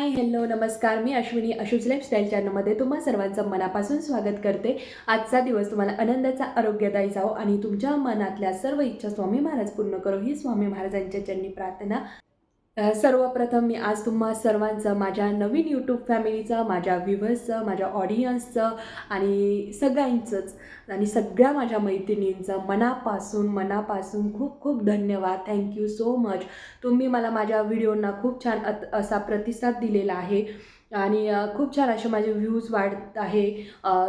Hi hello नमस्कार. मी Ashwini अशुज lifestyle चॅनलमध्ये तुम्हा सर्वांचं मनापासून स्वागत करते. आजचा दिवस तुम्हाला आनंदाचा आरोग्यदायी जाओ आणि तुमच्या मनातल्या सर्व इच्छा स्वामी महाराज पूर्ण करो. ही स्वामी महाराजांच्या चरणी प्रार्थना सर्वप्रथम मी आज तुम्हा सर्वांचं माझ्या नवीन यूट्यूब फॅमिलीचं माझ्या व्ह्युअर्सचं माझ्या ऑडियन्सचं आणि सगळ्यांचंच आणि सगळ्या माझ्या मैत्रिणींचं मनापासून मनापासून खूप खूप धन्यवाद. थँक्यू सो मच तुम्ही मला माझ्या व्हिडिओंना खूप छान अत असा प्रतिसाद दिलेला आहे आणि खूप छान असे माझे व्ह्यूज वाढत आहे.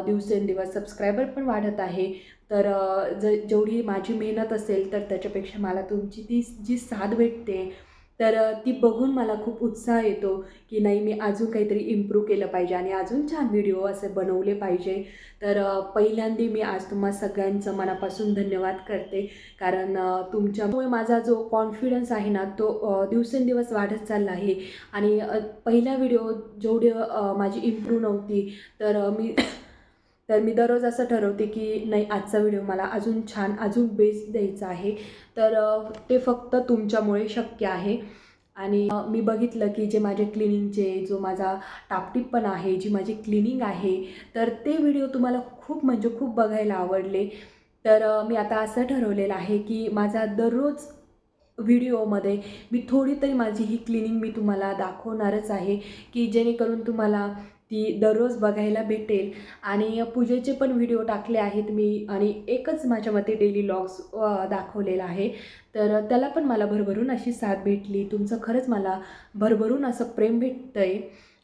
दिवसेंदिवस सबस्क्रायबर पण वाढत आहे. तर ज जेवढी माझी मेहनत असेल तर त्याच्यापेक्षा मला तुमची ती जी साथ भेटते तर ती बघून मला खूप उत्साह येतो की नाही मी अजून काहीतरी इम्प्रूव्ह केलं पाहिजे आणि अजून छान व्हिडिओ असे बनवले पाहिजे. तर पहिल्यांदी पहिल्यांदा मी आज तुम्हा सगळ्यांचं मनापासून धन्यवाद करते. कारण तुमच्यामुळे माझा जो कॉन्फिडन्स आहे ना तो दिवसेंदिवस वाढत चालला आहे. आणि पहिला व्हिडिओ जेवढी माझी इम्प्रूव्ह नव्हती तर मी तर मी दररोज असं ठरवते की नाही आजचा व्हिडिओ मला अजून छान अजून बेस्ट द्यायचा आहे. तर ते फक्त तुमच्यामुळे शक्य आहे. आणि मी बघितलं की जे माझे क्लिनिंगचे जो माझा टापटीपपणा आहे जी माझी क्लिनिंग आहे तर ते व्हिडिओ तुम्हाला खूप म्हणजे खूप बघायला आवडले. तर मी आता असं ठरवलेलं आहे की माझा दररोज व्हिडिओमध्ये मी थोडी तरी माझी ही क्लिनिंग मी तुम्हाला दाखवणारच आहे की जेणेकरून तुम्हाला ती दररोज बघायला भेटेल. आणि पूजेचे पण व्हिडिओ टाकले आहेत मी आणि एकच माझ्या मते डेली लॉग्स दाखवलेला आहे. तर त्याला पण मला भरभरून अशी साथ भेटली. तुमचं खरंच मला भरभरून असं प्रेम भेटतं आहे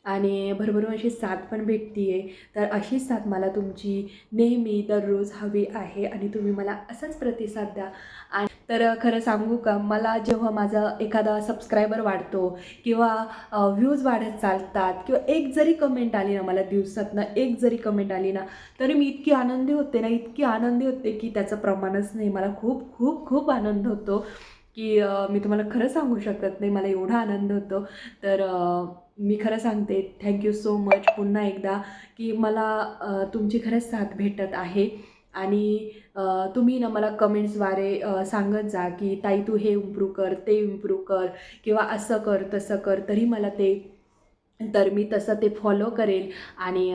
आणि भरभरून अशी साथ पण भेटती आहे तर अशीच साथ मला तुमची नेहमी दररोज हवी आहे आणि तुम्ही मला असाच प्रतिसाद द्या. आणि तर खरं सांगू का मला जेव्हा माझा एखादा सबस्क्रायबर वाढतो किंवा व्ह्यूज वाढत चालतात किंवा एक जरी कमेंट आली ना मला दिवसातनं एक जरी कमेंट आली ना तरी मी इतकी आनंदी होते ना इतकी आनंदी होते की त्याचं प्रमाणच नाही. मला खूप खूप खूप आनंद होतो की मी तुम्हाला खरं सांगू शकत नाही. मला एवढा आनंद होतो. तर मी खरं सांगते थँक्यू सो मच पुन्हा एकदा की मला तुमची खरंच साथ भेटत आहे. आणि तुम्ही ना मला कमेंट्सद्वारे सांगत जा की ताई तू हे इम्प्रूव्ह कर ते इम्प्रूव्ह कर किंवा असं कर तसं कर तरी मला ते तर मी तसं ते फॉलो करेल आणि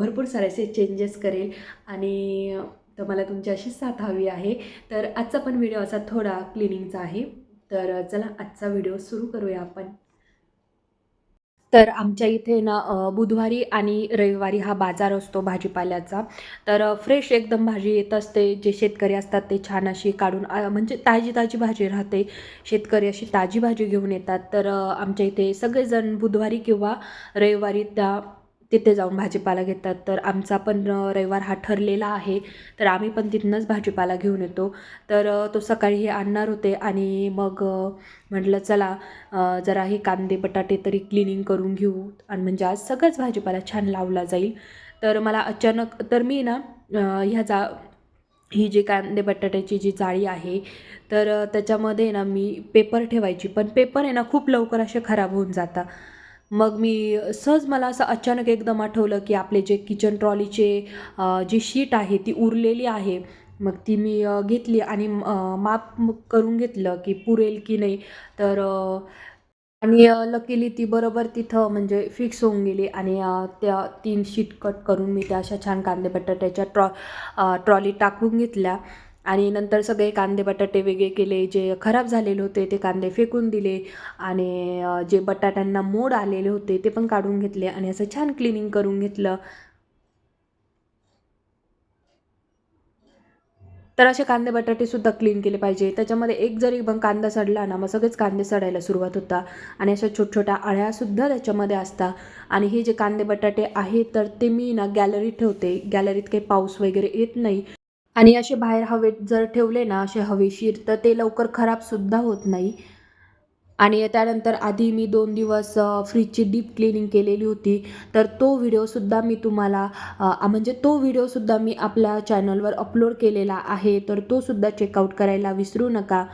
भरपूर सारे असे चेंजेस करेल. आणि तर मला तुमची अशीच साथ हवी आहे. तर आजचा पण व्हिडिओ असा थोडा क्लिनिंगचा आहे. तर चला आजचा व्हिडिओ सुरू करूया आपण. तर आमच्या इथे ना बुधवारी आणि रविवारी हा बाजार असतो भाजीपाल्याचा. तर फ्रेश एकदम भाजी येत असते. जे शेतकरी असतात ते छान अशी काढून म्हणजे ताजी ताजी भाजी राहते. शेतकरी अशी ताजी भाजी घेऊन येतात. तर आमच्या इथे सगळेजण बुधवारी किंवा रविवारी त्या तिथे जाऊन भाजीपाला घेतात. तर आमचा पण रविवार हा ठरलेला आहे. तर आम्ही पण तिथनंच भाजीपाला घेऊन येतो. तर तो सकाळी हे आणणार होते आणि मग म्हटलं चला जरा हे कांदे बटाटे तरी क्लिनिंग करून घेऊ. आणि म्हणजे आज सगळंच भाजीपाला छान लावला जाईल. तर मला अचानक तर मी ना ह्या जा ही जी कांदे बटाट्याची जी जाळी आहे तर त्याच्यामध्ये ना मी पेपर ठेवायची. पण पेपर आहे ना खूप लवकर असे खराब होऊन जातात. मग मी सहज मला असं अचानक एकदम आठवलं की आपले जे किचन ट्रॉलीचे जी शीट आहे ती उरलेली आहे. मग ती मी घेतली आणि माप करून घेतलं की पुरेल की नाही. तर आणि लकीली ती बरोबर तिथं म्हणजे फिक्स होऊन गेली आणि त्या तीन शीट कट करून मी त्या अशा छान कांदे बटाट्याच्या ट्रॉ ट्रॉली टाकून घेतल्या. आणि नंतर सगळे कांदे बटाटे वेगळे केले जे खराब झालेले होते ते कांदे फेकून दिले आणि जे बटाट्यांना मोड आलेले होते ते पण काढून घेतले आणि असं छान क्लिनिंग करून घेतलं. तर असे कांदे बटाटेसुद्धा क्लीन केले पाहिजे. त्याच्यामध्ये एक जरी पण कांदा सडला ना मग सगळेच कांदे सडायला सुरुवात होता. आणि अशा छोट छोट्या अळ्यासुद्धा त्याच्यामध्ये असतात आणि हे जे कांदे बटाटे आहेत तर ते मी ना गॅलरीत ठेवते. गॅलरीत काही पाऊस वगैरे येत नाही. आणि असे बाहेर हवेत जर ठेवले ना असे हवेशीर तर ते लवकर खराबसुद्धा होत नाही. आणि त्यानंतर आधी मी दोन दिवस फ्रीजची डीप क्लिनिंग केलेली होती. तर तो व्हिडिओसुद्धा मी तुम्हाला म्हणजे तो व्हिडिओसुद्धा मी आपल्या चॅनलवर अपलोड केलेला आहे. तर तोसुद्धा चेकआउट करायला विसरू नका.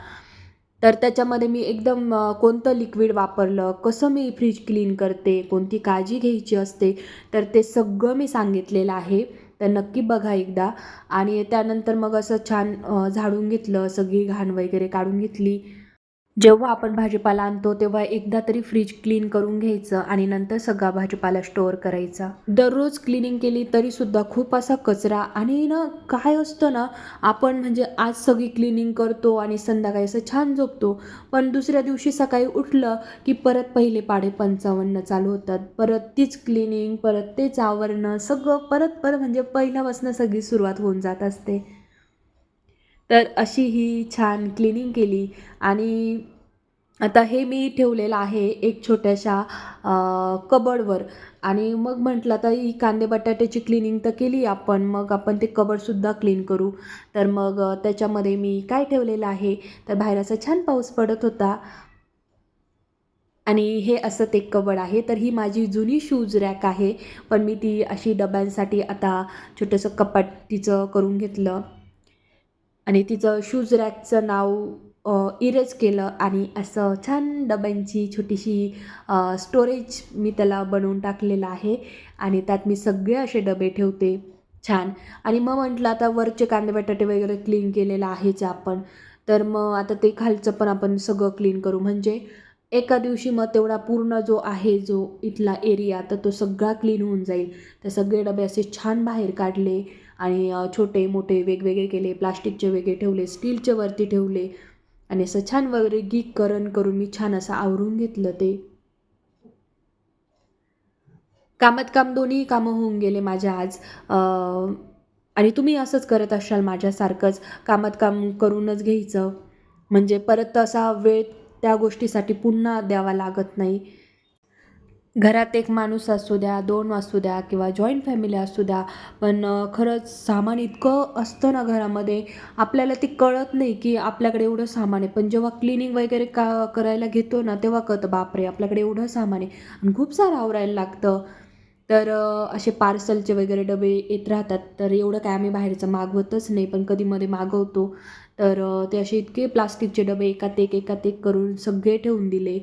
तर त्याच्यामध्ये मी एकदम कोणतं लिक्विड वापरलं कसं मी फ्रीज क्लीन करते कोणती काळजी घ्यायची असते तर ते सगळं मी सांगितलेलं आहे. तर नक्की बघा एकदा. आणि त्यानंतर मग असं छान झाडून घेतलं सगळी घाण वगैरे काढून घेतली. जेव्हा आपण भाजीपाला आणतो तेव्हा एकदा तरी फ्रीज क्लीन करून घ्यायचं आणि नंतर सगळा भाजीपाला स्टोअर करायचा. दररोज क्लिनिंग केली तरीसुद्धा खूप असा कचरा आणि ना काय असतं ना आपण म्हणजे आज सगळी क्लिनिंग करतो आणि संध्याकाळी असं छान झोपतो पण दुसऱ्या दिवशी सकाळी उठलं की परत पहिले पाडे पंचावन्न चालू होतात. परत तीच क्लिनिंग परत तेच आवरणं सगळं परत परत म्हणजे पहिल्यापासून सगळी सुरुवात होऊन जात असते. तर अशी ही छान क्लिनिंग केली. आणि आता हे मी ठेवलेलं आहे एक छोट्याशा कबडवर आणि मग म्हटलं आता ही कांदे बटाट्याची क्लिनिंग तर केली आपण मग आपण ते कबडसुद्धा क्लीन करू. तर मग त्याच्यामध्ये मी काय ठेवलेलं आहे? तर बाहेर असा छान पाऊस पडत होता. आणि हे असं ते कबड आहे. तर ही माझी जुनी शूज रॅक आहे. पण मी ती अशी डब्यांसाठी आता छोटंसं कपाट तिचं करून घेतलं. आणि तिचं शूज रॅकचं नाव इरेज केलं आणि असं छान डब्यांची छोटीशी स्टोरेज मी त्याला बनवून टाकलेलं आहे आणि त्यात मी सगळे असे डबे ठेवते छान. आणि मग म्हटलं आता वरचे कांदे बटाटे वगैरे क्लीन केलेलं आहेच आपण तर मग आता ते खालचं पण आपण सगळं क्लीन करू. म्हणजे एका दिवशी मग तेवढा पूर्ण जो आहे जो इथला एरिया तर तो सगळा क्लीन होऊन जाईल. तर सगळे डबे असे छान बाहेर काढले. आणि छोटे मोठे वेगवेगळे केले प्लास्टिकचे वेगळे ठेवले स्टीलचे वरती ठेवले आणि असं छान वर्गीकरण करून मी छान असं आवरून घेतलं ते. कामात काम दोन्ही कामं होऊन गेले माझ्या आज. आणि तुम्ही असंच करत असाल माझ्यासारखंच कामात काम करूनच घ्यायचं. म्हणजे परत असा वेळ त्या गोष्टीसाठी पुन्हा द्यावा लागत नाही. घरात एक माणूस असू द्या दोन असू द्या किंवा जॉईंट फॅमिली असू द्या पण खरंच सामान इतकं असतं ना घरामध्ये आपल्याला ते कळत नाही की आपल्याकडे एवढं सामान आहे. पण जेव्हा क्लिनिंग वगैरे का करायला घेतो ना तेव्हा कळतं बापरे आपल्याकडे एवढं सामान आहे. आणि खूप सारं आवरायला लागतं. तर असे पार्सलचे वगैरे डबे येत राहतात. तर एवढं काय आम्ही बाहेरचं मागवतच नाही पण कधीमध्ये मागवतो. तर ते असे इतके प्लास्टिकचे डबे एकात एक एकात एक करून सगळे ठेवून दिले.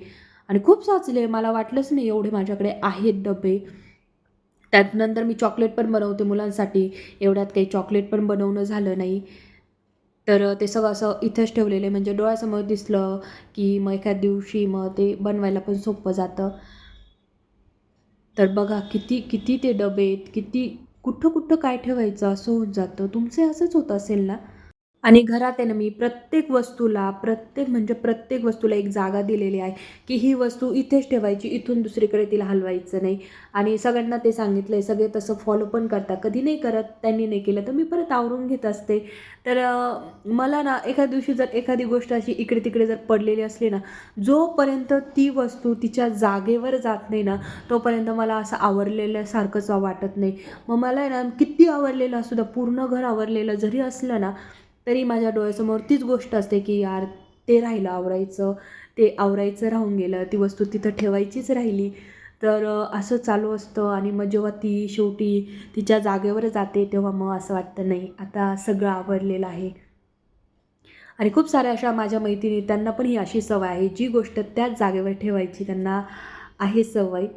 आणि खूप साचले मला वाटलंच नाही एवढे माझ्याकडे आहेत डबे. त्यात नंतर मी चॉकलेट पण बनवते मुलांसाठी. एवढ्यात काही चॉकलेट पण बनवणं झालं नाही. तर ते सगळं असं इथंच ठेवलेलं आहे. म्हणजे डोळ्यासमोर दिसलं की मग एखाद दिवशी मग ते बनवायला पण सोपं जातं. तर बघा किती किती ते डबे आहेत किती कुठं कुठं काय ठेवायचं असं होत जातं. तुमचे असंच होत असेल ना? आणि घरात आहे ना मी प्रत्येक वस्तूला प्रत्येक म्हणजे प्रत्येक वस्तूला एक जागा दिलेली आहे की ही वस्तू इथेच ठेवायची इथून दुसरीकडे तिला हलवायचं नाही. आणि सगळ्यांना ते सांगितलं आहे सगळे तसं फॉलो पण करतात. कधी नाही करत त्यांनी नाही केलं तर मी परत आवरून घेत असते. तर मला ना एखाद्या दिवशी जर एखादी गोष्ट अशी इकडे तिकडे जर पडलेली असली ना जोपर्यंत ती वस्तू तिच्या जागेवर जात नाही ना तोपर्यंत मला असं आवरलेल्यासारखंच वाटत नाही. मग मला आहे ना किती आवरलेलं असू पूर्ण घर आवरलेलं जरी असलं ना तरी माझ्या डोळ्यासमोर तीच गोष्ट असते की यार ते राहिलं आवरायचं ते आवरायचं राहून गेलं ती वस्तू तिथं ठेवायचीच राहिली. तर असं चालू असतं आणि मग जेव्हा ती शेवटी तिच्या जागेवर जाते तेव्हा मग असं वाटतं नाही आता सगळं आवरलेलं आहे. आणि खूप साऱ्या अशा माझ्या मैत्रिणी त्यांना पण ही अशी सवय आहे जी गोष्ट त्याच जागेवर ठेवायची त्यांना आहे सवय.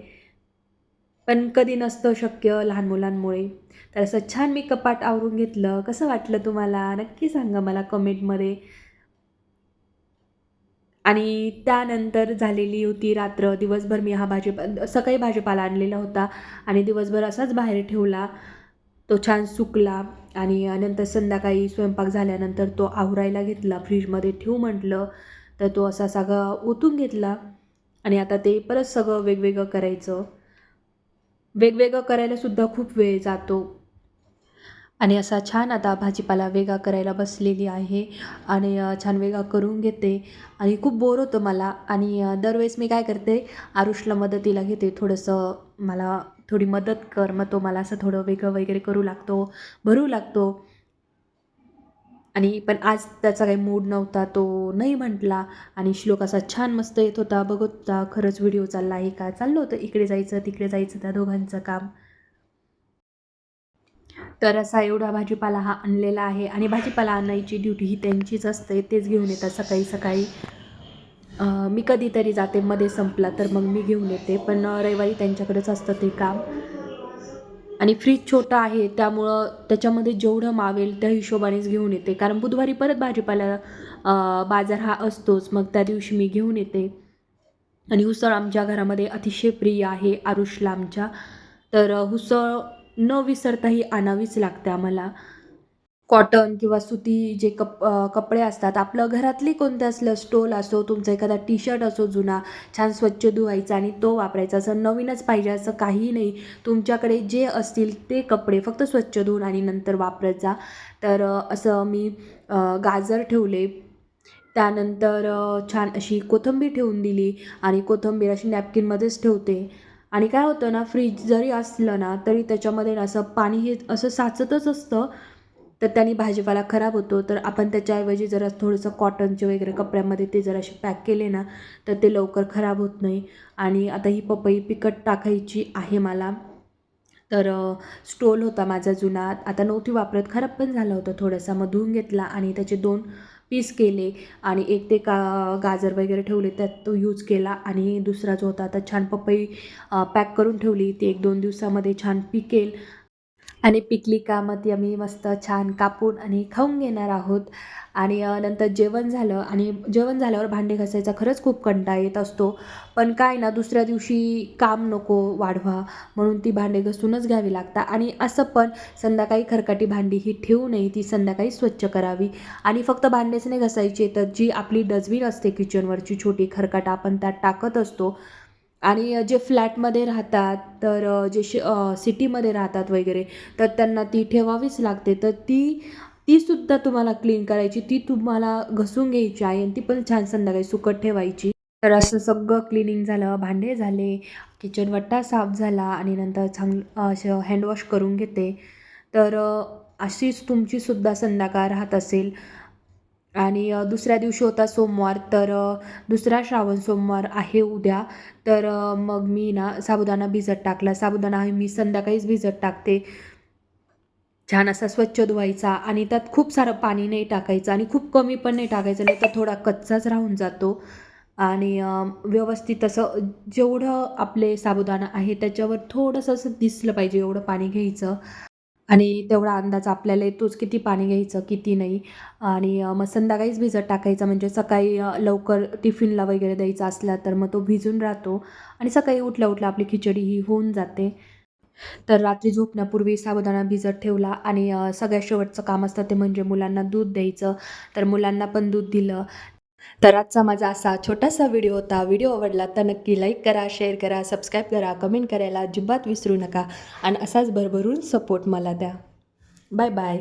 पण कधी नसतं शक्य लहान मुलांमुळे. तर असं छान मी कपाट आवरून घेतलं. कसं वाटलं तुम्हाला? नक्की सांगा मला कमेंटमध्ये. आणि त्यानंतर झालेली होती रात्र. दिवसभर मी हा भाजीपा सकाळी भाजीपाला आणलेला होता आणि दिवसभर असाच बाहेर ठेवला. तो छान सुकला आणि नंतर संध्याकाळी स्वयंपाक झाल्यानंतर तो आवरायला घेतला. फ्रीजमध्ये ठेवू म्हटलं तर तो असा सगळा ओतून घेतला आणि आता ते परत सगळं वेगवेगळं करायचं. वेगवेगळं करायला सुद्धा खूप वेळ जातो. आणि असा छान आता भाजीपाला वेगळा करायला बसलेली आहे. आणि छान वेगळा करून घेते. आणि खूप बोर होतं मला. आणि दरवेळेस मी काय करते आरुषला मदतीला घेते. थोडंसं मला थोडी मदत कर. मग तो मला असं थोडं वेगळं वगैरे करू लागतो भरू लागतो. आणि पण आज त्याचा काही मूड नव्हता तो नाही म्हटला. आणि श्लोक असा छान मस्त येत होता. बघत होता खरंच व्हिडिओ चालला आहे का? चाललं होतं. इकडे जायचं तिकडे जायचं त्या दोघांचं काम. तर असा एवढा भाजीपाला हा आणलेला आहे. आणि भाजीपाला आणायची ड्युटी ही त्यांचीच असते. तेच घेऊन येतात सकाळी सकाळी. मी कधीतरी जाते. मध्ये संपला तर मग मी घेऊन येते. पण रविवारी त्यांच्याकडेच असतं ते काम. आणि फ्रीज छोटा आहे त्यामुळं त्याच्यामध्ये जेवढं मावेल त्या हिशोबानेच घेऊन येते. कारण बुधवारी परत भाजीपाला बाजार हा असतोच. मग त्या दिवशी मी घेऊन येते. आणि उसळ आमच्या घरामध्ये अतिशय प्रिय आहे आरुषला आमच्या. तर उसळ न विसरताही आणावीच लागते आम्हाला. कॉटन किंवा सुती जे कप कपडे असतात आपलं घरातली कोणतं असलं स्टोल असो तुमचा एखादा टी शर्ट असो जुना छान स्वच्छ धुवायचा आणि तो वापरायचा असं नवीनच पाहिजे असं काही नाही. तुमच्याकडे जे असतील ते कपडे फक्त स्वच्छ धुवून आणि नंतर वापरत जा. तर असं मी गाजर ठेवले. त्यानंतर छान अशी कोथिंबीर ठेवून दिली आणि कोथिंबीर अशी नॅपकिनमध्येच ठेवते. आणि काय होतं ना फ्रीज जरी असलं ना तरी त्याच्यामध्ये ना असं पाणी हे असं साचतच असतं. तर त्याने भाजीपाला खराब होतो तर आपण त्याच्याऐवजी जरा थोडंसं कॉटनचे वगैरे कपड्यामध्ये ते जरा असे पॅक केले ना तर ते लवकर खराब होत नाही. आणि आता ही पपई पिकट टाकायची आहे मला. तर स्टोल होता माझा जुना. आता नव्हती वापरत खराब पण झाला होता थोडासा. मग धुवून घेतला आणि त्याचे दोन पीस केले आणि एक ते का गाजर वगैरे ठेवले त्यात तो यूज केला. आणि दुसरा जो होता आता छान पपई पॅक करून ठेवली. ती एक दोन दिवसामध्ये छान पिकेल. आणि पिकली का मग ती आम्ही मस्त छान कापून आणि खाऊन घेणार आहोत. आणि नंतर जेवण झालं आणि जेवण झाल्यावर भांडे घासायचा खरंच खूप कंटाळा येत असतो. पण काय ना दुसऱ्या दिवशी काम नको वाढवा म्हणून ती भांडे घासूनच घ्यावी लागतात. आणि असं पण संध्याकाळी खरकाटी भांडी ही ठेवू नये ती संध्याकाळी स्वच्छ करावी. आणि फक्त भांडेच नाही घासायचे तर जी आपली डस्टबिन असते किचनवरची छोटी खरकाट आपण त्यात टाकत असतो. आणि जे फ्लॅटमध्ये राहतात तर जे श सिटीमध्ये राहतात वगैरे तर त्यांना ती ठेवावीच लागते. तर ती तीसुद्धा तुम्हाला क्लीन करायची ती तुम्हाला घसून घ्यायची आहे आणि ती पण छान संध्याकाळी सुकट ठेवायची. तर असं सगळं क्लिनिंग झालं भांडे झाले किचन वट्टा साफ झाला आणि नंतर चांगलं असं हँडवॉश करून घेते. तर अशीच अशीच तुमचीसुद्धा संध्याकाळ राहत असेल. आणि दुसऱ्या दिवशी होता सोमवार तर दुसरा श्रावण सोमवार आहे उद्या. तर मग मी ना साबुदाणा भिजत टाकला. साबुदाणा आहे मी संध्याकाळीच भिजत टाकते. छान असा स्वच्छ धुवायचा आणि त्यात खूप सारं पाणी नाही टाकायचं आणि खूप कमी पण नाही टाकायचं नाही तर थोडा कच्चाच राहून जातो. आणि व्यवस्थित असं जेवढं आपले साबुदाणा आहे त्याच्यावर थोडंसं असं दिसलं पाहिजे एवढं पाणी घ्यायचं. आणि तेवढा अंदाज आपल्याला येतोच किती पाणी घ्यायचं किती नाही. आणि मग संध्याकाळीच भिजत टाकायचं म्हणजे सकाळी लवकर टिफिनला वगैरे द्यायचा असला तर मग तो भिजून राहतो. आणि सकाळी उठल्या उठल्या आपली खिचडी ही होऊन जाते. तर रात्री झोपण्यापूर्वी साबुदाणा भिजत ठेवला आणि सगळ्यात शेवटचं काम असतं ते म्हणजे मुलांना दूध द्यायचं. तर मुलांना पण दूध दिलं. तर आजचा माझा असा छोटासा व्हिडिओ होता. व्हिडिओ आवडला तर नक्की लाईक करा शेअर करा सबस्क्राईब करा कमेंट करायला अजिबात विसरू नका. आणि असाच भरभरून सपोर्ट मला द्या. Bye bye